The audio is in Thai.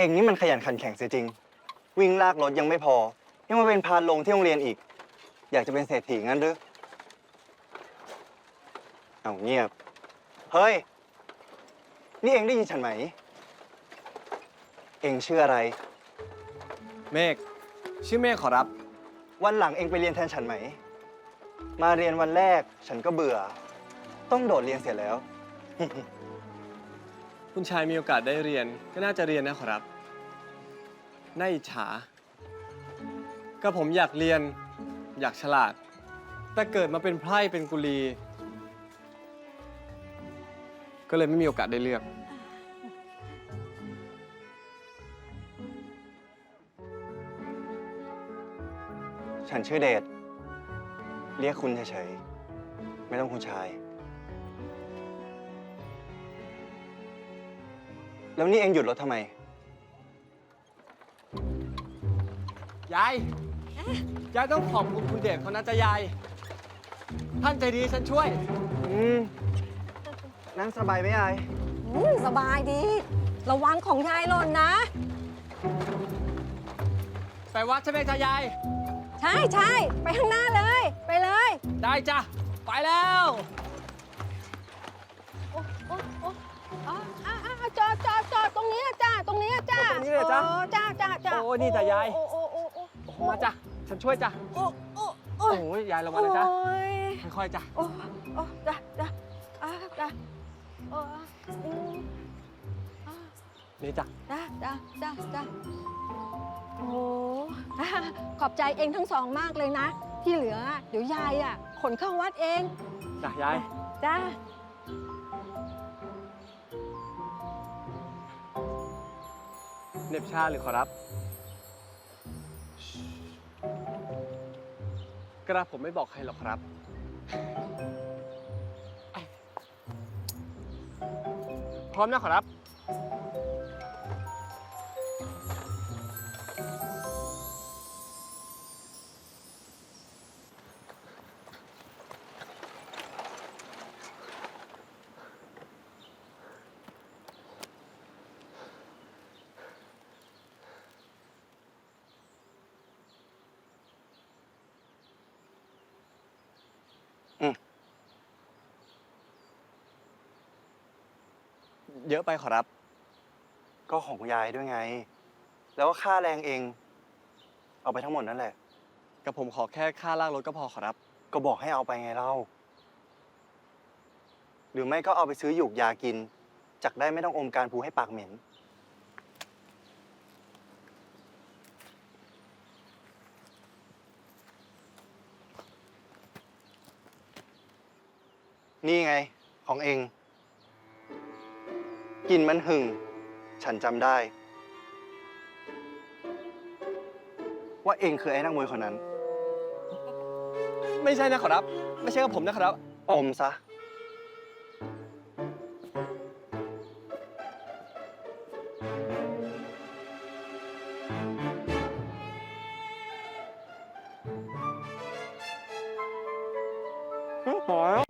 เองนี่มันขยันขันแข็งเสียจริง วิ่งลากรถยังไม่พอ ยังมาเป็นพานลงที่โรงเรียนอีก อยากจะเป็นเศรษฐีงั้นหรือเอาเงียบ เฮ้ย นี่เองได้ยินฉันไหม เองชื่ออะไร เมฆชื่อเมฆขอรับ วันหลังเองไปเรียนแทนฉันไหม มาเรียนวันแรกฉันก็เบื่อ ต้องโดดเรียนเสียแล้ว คุณชายมีโอกาสได้เรียนก็น่าจะเรียนนะขอรับน่าอิจฉา ก็ผมอยากเรียนอยากฉลาด แต่เกิดมาเป็นไพร่เป็นกุลี ก็เลยไม่มีโอกาสได้เลือก ฉันชื่อเดช เรียกคุณเฉยๆ ไม่ต้องคุณชาย แล้วนี่เองหยุดรถทำไม ยาย ยายต้องขอบคุณคุณเดชเขานะจ๊ะยาย ท่านใจดีฉันช่วย อืม นั่งสบายไหมยาย อืมสบายดี ระวังของยายหล่นนะ ไปวัดใช่ไหมจ๊ะยาย ใช่ใช่ไปข้างหน้าเลย ไปเลย ได้จ้ะ ไปแล้ว จ้าจ้าโอ้นี่จ้ะยาย โอ้โอ้โอ้โอ้โอ้มาจ้ะ ฉันช่วยจ้ะ โอ้โอ้โอ้โอ้ยยายระวังนะจ๊ะโอ้ยค่อยๆจ้ะ โอ้โอ้จ้าจ้าอะจ้าโอ้อืมอะนี่จ้ะ จ้าจ้าจ้าจ้าโอ้อะขอบใจเองทั้งสองมากเลยนะ ที่เหลือเดี๋ยวยายอะขนเข้าวัดเองจ้ะยาย จ้าเหน็บชาหรือขอรับ กระผมไม่บอกใครหรอกครับ พร้อมนะขอรับ เยอะไปขอรับ ก็ของยายด้วยไง แล้วก็ค่าแรงเอง เอาไปทั้งหมดนั่นแหละ กับผมขอแค่ค่าลากรถก็พอขอรับ ก็บอกให้เอาไปไงเล่า หรือไม่ก็เอาไปซื้อหยูกยากิน จักได้ไม่ต้องอมการพูให้ปากเหม็น นี่ไงของเอง กลินมันหึง ฉันจำได้ ว่าเองคือไอ้นักมวยคนนั้น ไม่ใช่นะขอรับ ไม่ใช่กับผมนะขอรับ อมซะพอแล้ว